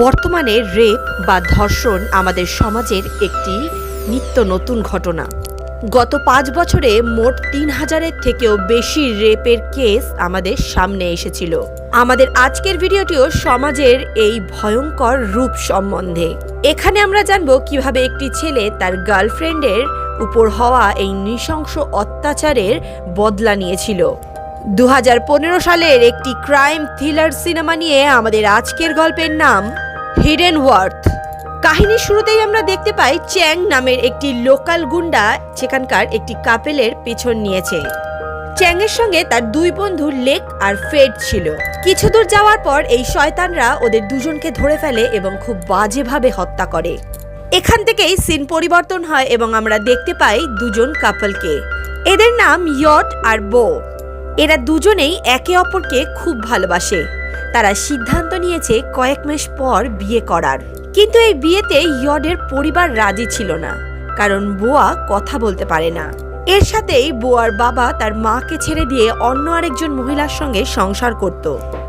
বর্তমানে রেপ বা ধর্ষণ আমাদের সমাজের একটি নিত্য নতুন ঘটনা। গত পাঁচ বছরে মোট তিন হাজারের থেকেও বেশি রেপের কেস আমাদের সামনে এসেছিল। আমাদের আজকের ভিডিওটিও সমাজের এই ভয়ঙ্কর রূপ সম্বন্ধে। এখানে আমরা জানব কীভাবে একটি ছেলে তার গার্লফ্রেন্ডের উপর হওয়া এই নৃশংস অত্যাচারের বদলা নিয়েছিল। দু হাজার পনেরো সালের একটি ক্রাইম থ্রিলার সিনেমা নিয়ে আমাদের আজকের গল্পের নাম হিডেন ওয়ার্থ কাহিনীর শুরুতেই আমরা দেখতে পাই চ্যাং নামের একটি লোকাল গুন্ডা সেখানকার একটি কাপেলের পেছন নিয়েছে। চ্যাংয়ের সঙ্গে তার দুই বন্ধু লেক আর ফেড ছিল। কিছু দূর যাওয়ার পর এই শয়তানরা ওদের দুজনকে ধরে ফেলে এবং খুব বাজেভাবে হত্যা করে। এখান থেকেই সিন পরিবর্তন হয় এবং আমরা দেখতে পাই দুজন কাপলকে। এদের নাম ইয়ট আর বো। এরা দুজনেই একে অপরকে খুব ভালোবাসে। তারা সিদ্ধান্ত নিয়েছে কয়েক মাস পর বিয়ে করার। কিন্তু এই বিয়েতে ইয়ডের পরিবার রাজি ছিল না, কারণ বোয়া কথা বলতে পারে না। এর সাথেই বোয়ার বাবা তার মাকে ছেড়ে দিয়ে অন্য আরেকজন মহিলার সঙ্গে সংসার করত।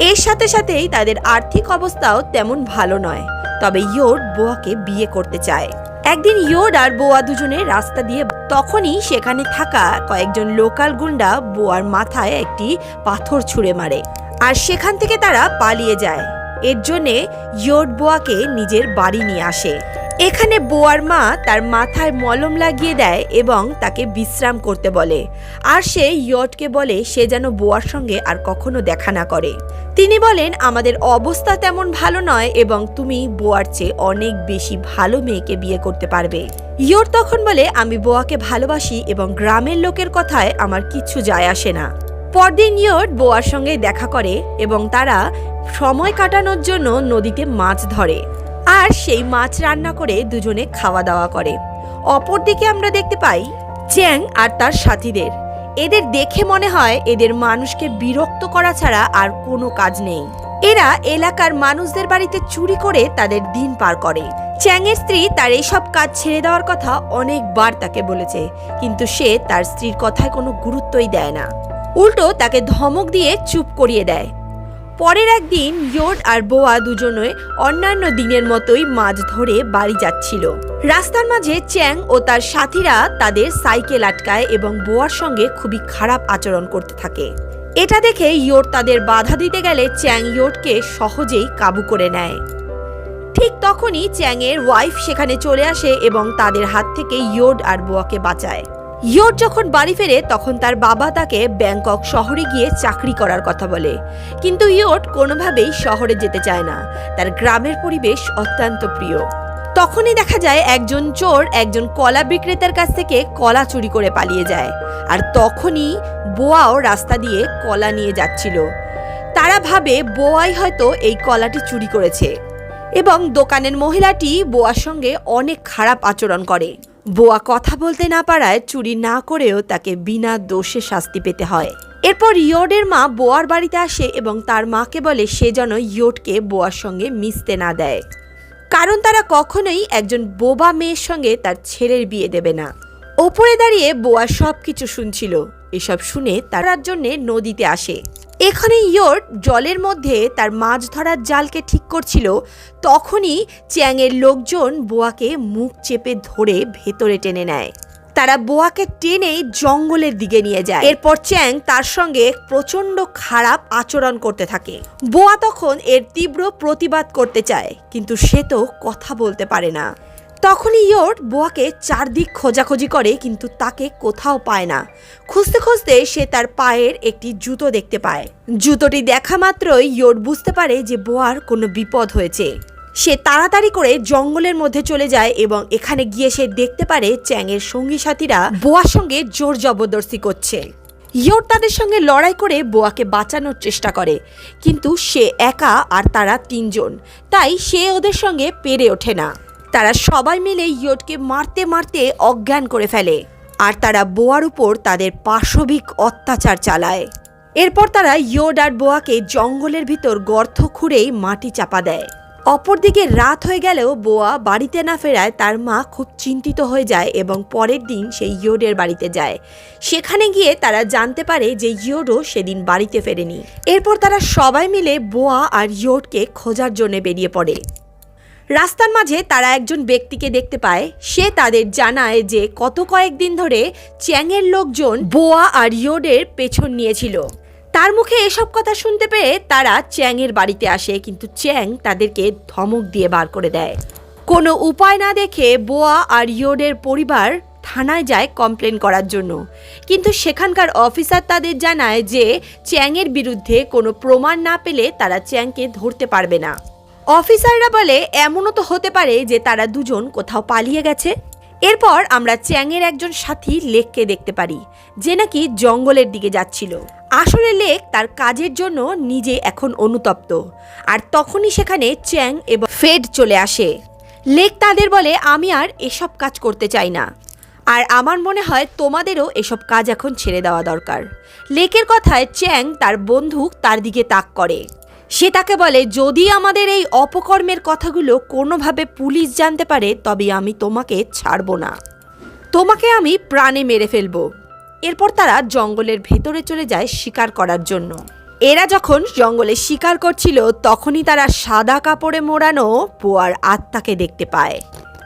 এর সাথে সাথেই তাদের আর্থিক অবস্থাও তেমন ভালো নয়, তবে ইয়োড বোয়াকে বিয়ে করতে চায়। একদিন ইয়োড আর বোয়া দুজনে রাস্তা দিয়ে তখনই সেখানে থাকা কয়েকজন লোকাল গুন্ডা বোয়ার মাথায় একটি পাথর ছুঁড়ে মারে। আর সেখান থেকে তারা পালিয়ে যায়। এর জন্যে ইয়োড বোয়াকে নিজের বাড়ি নিয়ে আসে। এখানে বোয়ার মা তার মাথায় মলম লাগিয়ে দেয় এবং তাকে বিশ্রাম করতে বলে। আর সে ইয়টকে বলে, সে যেন বোয়ার সঙ্গে আর কখনো দেখা না করে। তিনি বলেন, আমাদের অবস্থা তেমন ভালো নয় এবং তুমি বোয়ার চেয়ে অনেক বেশি ভালো মেয়েকে বিয়ে করতে পারবে। ইয়োর তখন বলে, আমি বোয়াকে ভালোবাসি এবং গ্রামের লোকের কথায় আমার কিচ্ছু যায় আসে না। পরদিন ইয়োর বোয়ার সঙ্গে দেখা করে এবং তারা সময় কাটানোর জন্য নদীতে মাছ ধরে। আর সেই মাছ রান্না করে দুজনে খাওয়া দাওয়া করে। অপরদিকে আমরা দেখতে পাই চ্যাং আর তার সাথীদের। এদের দেখে মনে হয় এদের মানুষকে বিরক্ত করা ছাড়া আর কোনো কাজ নেই। এরা এলাকার মানুষদের বাড়িতে চুরি করে তাদের দিন পার করে। চ্যাংয়ের স্ত্রী তার এইসব কাজ ছেড়ে দেওয়ার কথা অনেকবার তাকে বলেছে, কিন্তু সে তার স্ত্রীর কথায় কোনো গুরুত্বই দেয় না। উল্টো তাকে ধমক দিয়ে চুপ করিয়ে দেয়। পরের একদিন ইয়োড আর বোয়া দুজনে অন্যান্য দিনের মতোই মাছ ধরে বাড়ি যাচ্ছিল। রাস্তার মাঝে চ্যাং ও তার সাথীরা তাদের সাইকেল আটকায় এবং বোয়ার সঙ্গে খুবই খারাপ আচরণ করতে থাকে। এটা দেখে ইয়োড তাদের বাধা দিতে গেলে চ্যাং ইয়োডকে সহজেই কাবু করে নেয়। ঠিক তখনই চ্যাংয়ের ওয়াইফ সেখানে চলে আসে এবং তাদের হাত থেকে ইয়োড আর বোয়াকে বাঁচায়। ইয়োড যখন বাড়ি ফেরে, তখন তার বাবা তাকে ব্যাংকক শহরে গিয়ে চাকরি করার কথা বলে। কিন্তু ইয়োট কোনোভাবেই শহরে যেতে চায় না। তার গ্রামের পরিবেশ অত্যন্ত প্রিয়। তখনই দেখা যায়, একজন চোর একজন কলা বিক্রেতার কাছ থেকে কলা চুরি করে পালিয়ে যায়। আর তখনই বোয়াও রাস্তা দিয়ে কলা নিয়ে যাচ্ছিল। তারা ভাবে বোয়াই হয়তো এই কলাটি চুরি করেছে। এবং দোকানের মহিলাটি বোয়ার সঙ্গে অনেক খারাপ আচরণ করে। বোয়া কথা বলতে না পারায় চুরি না করেও তাকে বিনা দোষে শাস্তি পেতে হয়। এরপর ইয়োডের মা বোয়ার বাড়িতে আসে এবং তার মাকে বলে সে যেন ইয়োডকে বোয়ার সঙ্গে মিশতে না দেয়। কারণ তারা কখনোই একজন বোবা মেয়ের সঙ্গে তার ছেলের বিয়ে দেবে না। ওপরে দাঁড়িয়ে বোয়া সব কিছু শুনছিল। এসব শুনে তারার জন্যে নদীতে আসে। এখানে ইয়োর জলের মধ্যে তার মাছ ধরার জালকে ঠিক করছিল, তখনই চ্যাংয়ের লোকজন বোয়াকে মুখ চেপে ধরে ভেতরে টেনে নেয়। তারা বোয়াকে টেনে জঙ্গলের দিকে নিয়ে যায়। এরপর চ্যাং তার সঙ্গে প্রচণ্ড খারাপ আচরণ করতে থাকে। বোয়া তখন এর তীব্র প্রতিবাদ করতে চায়, কিন্তু সে তো কথা বলতে পারে না। তখনই ইয়োর বোয়াকে চারদিক খোঁজাখুঁজি করে, কিন্তু তাকে কোথাও পায় না। খুঁজতে খুঁজতে সে তার পায়ের একটি জুতো দেখতে পায়। জুতোটি দেখা মাত্রই ইয়োর বুঝতে পারে যে বোয়ার কোনো বিপদ হয়েছে। সে তাড়াতাড়ি করে জঙ্গলের মধ্যে চলে যায় এবং এখানে গিয়ে সে দেখতে পারে চ্যাংয়ের সঙ্গী সাথীরা বোয়ার সঙ্গে জোর জবরদস্তি করছে। ইয়োর তাদের সঙ্গে লড়াই করে বোয়াকে বাঁচানোর চেষ্টা করে, কিন্তু সে একা আর তারা তিনজন। তাই সে ওদের সঙ্গে পেরে ওঠে না। তারা সবাই মিলে ইয়োটকে মারতে মারতে অজ্ঞান করে ফেলে। আর তারা বোয়ার উপর তাদের পাশবিক অত্যাচার চালায়। এরপর তারা ইয়োড আর বোয়াকে জঙ্গলের ভিতর গর্ত খুঁড়েই মাটি চাপা দেয়। অপরদিকে রাত হয়ে গেলেও বোয়া বাড়িতে না ফেরায় তার মা খুব চিন্তিত হয়ে যায় এবং পরের দিন সেই ইয়োডের বাড়িতে যায়। সেখানে গিয়ে তারা জানতে পারে যে ইয়োডও সেদিন বাড়িতে ফেরেনি। এরপর তারা সবাই মিলে বোয়া আর ইয়োডকে খোঁজার জন্য বেরিয়ে পড়ে। রাস্তার মাঝে তারা একজন ব্যক্তিকে দেখতে পায়। সে তাদের জানায় যে কত কয়েকদিন ধরে চ্যাংয়ের লোকজন বোয়া আর ইয়োডের পেছন নিয়েছিল। তার মুখে এসব কথা শুনতে পেয়ে তারা চ্যাংয়ের বাড়িতে আসে, কিন্তু চ্যাং তাদেরকে ধমক দিয়ে বার করে দেয়। কোনো উপায় না দেখে বোয়া আর ইয়োডের পরিবার থানায় যায় কমপ্লেন করার জন্য। কিন্তু সেখানকার অফিসার তাদের জানায় যে চ্যাংয়ের বিরুদ্ধে কোনো প্রমাণ না পেলে তারা চ্যাংকে ধরতে পারবে না। অফিসাররা বলে, এমনও তো হতে পারে যে তারা দুজন কোথাও পালিয়ে গেছে। এরপর আমরা চ্যাংয়ের একজন সাথী লেককে দেখতে পারি, যে নাকি জঙ্গলের দিকে যাচ্ছিল। আসলে লেক তার কাজের জন্য নিজে এখন অনুতপ্ত, আর তখনই সেখানে চ্যাং এবং ফেড চলে আসে। লেক তাদের বলে, আমি আর এসব কাজ করতে চাই না, আর আমার মনে হয় তোমাদেরও এসব কাজ এখন ছেড়ে দেওয়া দরকার। লেকের কথায় চ্যাং তার বন্দুক তার দিকে তাক করে। সে তাকে বলে, যদি আমাদের এই অপকর্মের কথাগুলো কোনোভাবে পুলিশ জানতে পারে, তবে আমি তোমাকে ছাড়ব না। তোমাকে আমি প্রাণে মেরে ফেলব। এরপর তারা জঙ্গলের ভেতরে চলে যায় শিকার করার জন্য। এরা যখন জঙ্গলে শিকার করছিল, তখনই তারা সাদা কাপড়ে মোড়ানো পোয়ার আত্মাকে দেখতে পায়।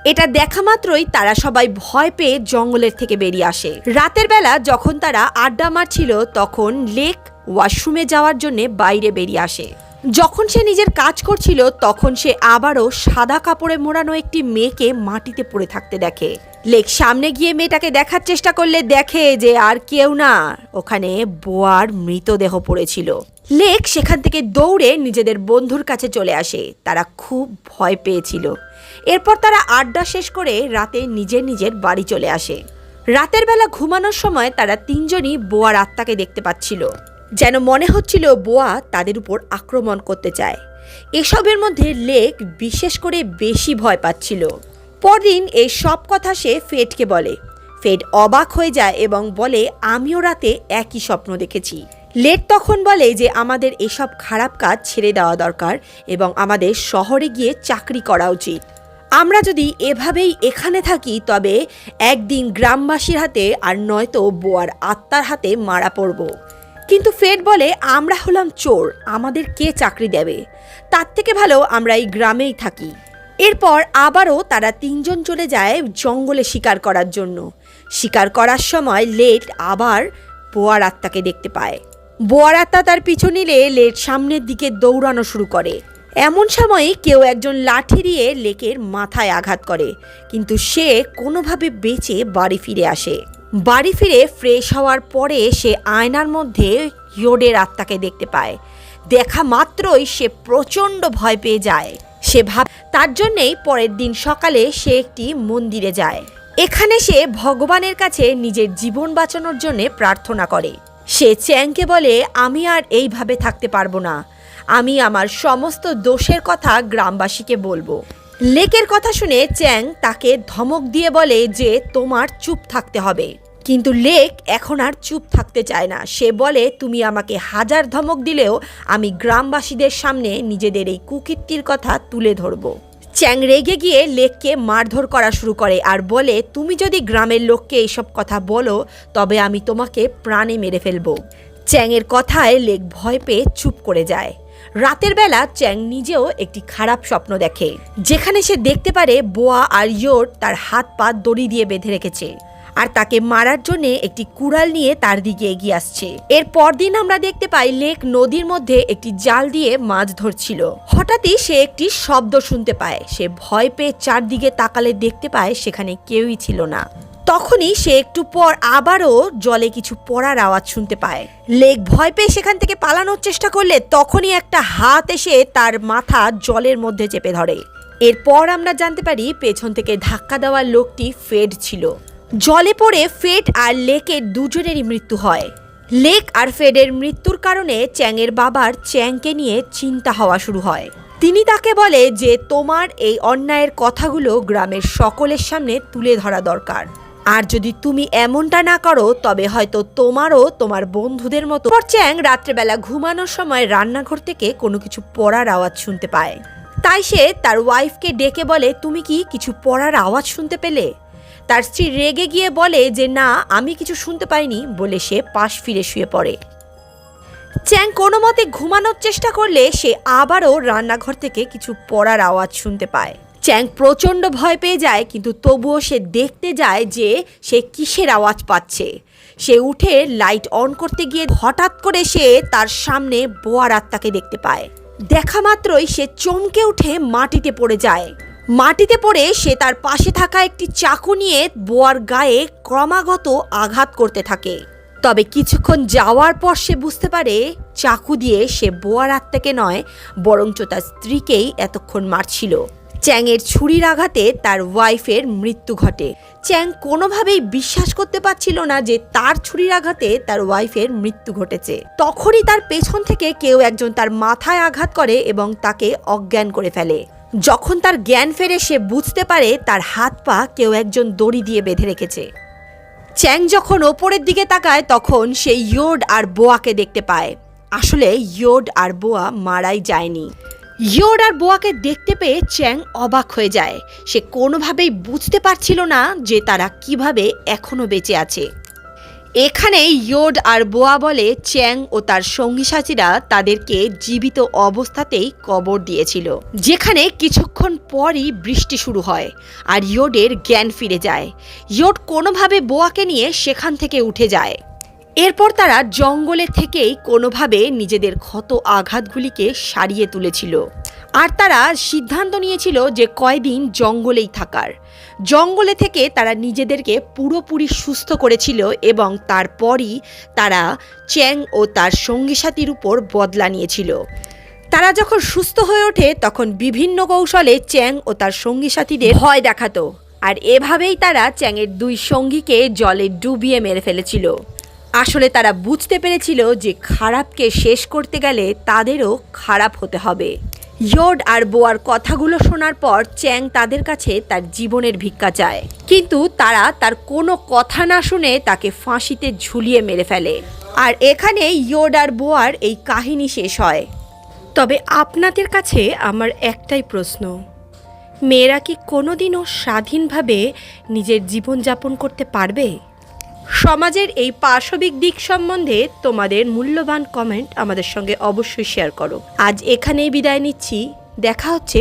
এটা দেখা মাত্রই তারা সবাই ভয় পেয়ে জঙ্গলের থেকে বেরিয়ে আসে। রাতের বেলা যখন তারা আড্ডা মারছিল, তখন লেক ওয়াশরুমে যাওয়ার জন্য বাইরে বেরিয়ে আসে। যখন সে নিজের কাজ করছিল, তখন সে আবারও সাদা কাপড়ে মোড়ানো একটি মেয়েকে মাটিতে পড়ে থাকতে দেখে। লেক সামনে গিয়ে মেয়েটাকে দেখার চেষ্টা করলে দেখে যে আর কেউ না। ওখানে বোয়ার মৃতদেহ পড়েছিল। লেক সেখান থেকে দৌড়ে নিজেদের বন্ধুর কাছে চলে আসে। তারা খুব ভয় পেয়েছিল। এরপর তারা আড্ডা শেষ করে রাতে নিজের নিজের বাড়ি চলে আসে। রাতের বেলা ঘুমানোর সময় তারা তিনজনই বোয়ার আত্মাকে দেখতে পাচ্ছিল। যেন মনে হচ্ছিল বোয়া তাদের উপর আক্রমণ করতে চায়। এসবের মধ্যে লেক বিশেষ করে বেশি ভয় পাচ্ছিল। পরদিন এই সব কথা সে ফেডকে বলে। ফেড অবাক হয়ে যায় এবং বলে, আমিও রাতে একই স্বপ্ন দেখেছি। লেট তখন বলে যে, আমাদের এসব খারাপ কাজ ছেড়ে দেওয়া দরকার এবং আমাদের শহরে গিয়ে চাকরি করা উচিত। আমরা যদি এভাবেই এখানে থাকি, তবে একদিন গ্রামবাসীর হাতে আর নয়তো বোয়ার আত্মার হাতে মারা পড়ব। কিন্তু ফেড বলে, আমরা হলাম চোর, আমাদের কে চাকরি দেবে? তার থেকে ভালো আমরা এই গ্রামেই থাকি। এরপর আবারও তারা তিনজন চলে যায় জঙ্গলে শিকার করার জন্য। শিকার করার সময় লেট আবার বোয়ার আত্মাকে দেখতে পায়। বোয়ার আত্মা তার পিছু নিলে লেট সামনের দিকে দৌড়ানো শুরু করে। এমন সময় কেউ একজন লাঠি দিয়ে লেকের মাথায় আঘাত করে, কিন্তু সে কোনোভাবে বেঁচে বাড়ি ফিরে আসে। বাড়ি ফিরে ফ্রেশ হওয়ার পরে সে আয়নার মধ্যে ইয়োডের আত্মাকে দেখতে পায়। দেখা মাত্রই সে প্রচণ্ড ভয় পেয়ে যায়। সে ভাব, তার জন্যেই পরের দিন সকালে সে একটি মন্দিরে যায়। এখানে সে ভগবানের কাছে নিজের জীবন বাঁচানোর জন্য প্রার্থনা করে। সে চ্যাংকে বলে, আমি আর এইভাবে থাকতে পারব না। আমি আমার সমস্ত দোষের কথা গ্রামবাসীকে বলব। লেকের কথা শুনে চ্যাং তাকে ধমক দিয়ে বলে যে তোমার চুপ থাকতে হবে। কিন্তু লেক এখন আর চুপ থাকতে চায় না। সে বলে, তুমি আমাকে হাজার ধমক দিলেও আমি গ্রামবাসীদের সামনে নিজেদের এই কুকীর্তির কথা তুলে ধরবো। চ্যাং রেগে গিয়ে লেককে মারধর করা শুরু করে আর বলে, তুমি যদি গ্রামের লোককে এইসব কথা বলো, তবে আমি তোমাকে প্রাণে মেরে ফেলব। চ্যাংয়ের কথায় লেক ভয় পেয়ে চুপ করে যায়। রাতের বেলা চ্যাং নিজেও একটি খারাপ স্বপ্ন দেখে, যেখানে সে দেখতে পারে বোয়া আর ইয়োর তার হাত পা দড়ি দিয়ে বেঁধে রেখেছে, আর তাকে মারার জন্য একটি কুড়াল নিয়ে তার দিকে এগিয়ে আসছে। এর পরদিন আমরা দেখতে পাই লেক নদীর মধ্যে একটি জাল দিয়ে মাছ ধরছিল। হঠাৎই সে একটি শব্দ শুনতে পায়। সে ভয় পেয়ে চারদিকে তাকালে দেখতে পায় সেখানে কেউই ছিল না। তখনই সে একটু পর আবারও জলে কিছু পড়ার আওয়াজ শুনতে পায়। লেক ভয় পেয়ে সেখান থেকে পালানোর চেষ্টা করলে তখনই একটা হাত এসে তার মাথা জলের মধ্যে চেপে ধরে। এরপর আমরা জানতে পারি পেছন থেকে ধাক্কা দেওয়া লোকটি ফেড ছিল। জলে পড়ে ফেড আর লেকের দুজনেরই মৃত্যু হয়। লেক আর ফেডের মৃত্যুর কারণে চ্যাংয়ের বাবার চ্যাংকে নিয়ে চিন্তা হওয়া শুরু হয়। তিনি তাকে বলে যে, তোমার এই অন্যায়ের কথাগুলো গ্রামের সকলের সামনে তুলে ধরা দরকার। আর যদি তুমি এমনটা না করো, তবে হয়তো তোমারও তোমার বন্ধুদের মতো চ্যাং রাত্রেবেলা ঘুমানোর সময় রান্নাঘর থেকে কোনো কিছু পড়ার আওয়াজ শুনতে পায়। তাই সে তার ওয়াইফকে ডেকে বলে, তুমি কি কিছু পড়ার আওয়াজ শুনতে পেলে? তার স্ত্রী রেগে গিয়ে বলে, যে না, আমি কিছু শুনতে পাইনি, বলে সে পাশ ফিরে শুয়ে পড়ে। চ্যাং কোনো মতে ঘুমানোর চেষ্টা করলে সে আবারও রান্নাঘর থেকে কিছু পড়ার আওয়াজ শুনতে পায়। চ্যাং প্রচণ্ড ভয় পেয়ে যায়, কিন্তু তবুও সে দেখতে যায় যে সে কিসের আওয়াজ পাচ্ছে। সে উঠে লাইট অন করতে গিয়ে হঠাৎ করে সে তার সামনে বোয়ার আত্মাকে দেখতে পায়। দেখা মাত্রই সে চমকে উঠে মাটিতে পড়ে যায়। মাটিতে পড়ে সে তার পাশে থাকা একটি চাকু নিয়ে বোয়ার গায়ে ক্রমাগত আঘাত করতে থাকে। তবে কিছুক্ষণ যাওয়ার পর সে বুঝতে পারে চাকু দিয়ে সে বোয়ার আত্মাকে নয়, বরঞ্চ তার স্ত্রীকেই এতক্ষণ মারছিল। চ্যাংয়ের ছুরির আঘাতে তার ওয়াইফের মৃত্যু ঘটে। চ্যাং কোনোভাবেই বিশ্বাস করতে পারছিল না যে তার ছুরির আঘাতে তার ওয়াইফের মৃত্যু ঘটেছে। তখনই তার পেছন থেকে কেউ একজন তার মাথায় আঘাত করে এবং তাকে অজ্ঞান করে ফেলে। যখন তার জ্ঞান ফেরে সে বুঝতে পারে তার হাত পা কেউ একজন দড়ি দিয়ে বেঁধে রেখেছে। চ্যাং যখন ওপরের দিকে তাকায় তখন সে ইয়োড আর বোয়াকে দেখতে পায়। আসলে ইয়োড আর বোয়া মারাই যায়নি। ইয়োড আর বোয়াকে দেখতে পেয়ে চ্যাং অবাক হয়ে যায়। সে কোনোভাবেই বুঝতে পারছিল না যে তারা কীভাবে এখনও বেঁচে আছে। এখানে ইয়োড আর বোয়া বলে চ্যাং ও তার সঙ্গী সাথীরা তাদেরকে জীবিত অবস্থাতেই কবর দিয়েছিল, যেখানে কিছুক্ষণ পরই বৃষ্টি শুরু হয় আর ইয়োডের জ্ঞান ফিরে যায়। ইয়োড কোনোভাবে বোয়াকে নিয়ে সেখান থেকে উঠে যায়। এরপর তারা জঙ্গলে থেকেই কোনোভাবে নিজেদের ক্ষত আঘাতগুলিকে সারিয়ে তুলেছিল। আর তারা সিদ্ধান্ত নিয়েছিল যে কয়দিন জঙ্গলেই থাকার। জঙ্গলে থেকে তারা নিজেদেরকে পুরোপুরি সুস্থ করেছিল এবং তারপরই তারা চ্যাং ও তার সঙ্গী সাথীর উপর বদলা নিয়েছিল। তারা যখন সুস্থ হয়ে ওঠে, তখন বিভিন্ন কৌশলে চ্যাং ও তার সঙ্গী সাথীদের ভয় দেখাতো। আর এভাবেই তারা চ্যাংয়ের দুই সঙ্গীকে জলে ডুবিয়ে মেরে ফেলেছিল। আসলে তারা বুঝতে পেরেছিল যে খারাপকে শেষ করতে গেলে তাদেরও খারাপ হতে হবে। ইয়োড আর বোয়ার কথাগুলো শোনার পর চ্যাং তাদের কাছে তার জীবনের ভিক্ষা চায়। কিন্তু তারা তার কোনো কথা না শুনে তাকে ফাঁসিতে ঝুলিয়ে মেরে ফেলে। আর এখানে ইয়োড আর বোয়ার এই কাহিনী শেষ হয়। তবে আপনাদের কাছে আমার একটাই প্রশ্ন। মেয়েরা কি কোনোদিনও স্বাধীনভাবে নিজের জীবনযাপন করতে পারবে? সমাজের এই পাশবিক দিক সম্বন্ধে তোমাদের মূল্যবান কমেন্ট আমাদের সঙ্গে অবশ্যই শেয়ার করো। আজ এখানেই বিদায় নিচ্ছি। দেখা হচ্ছে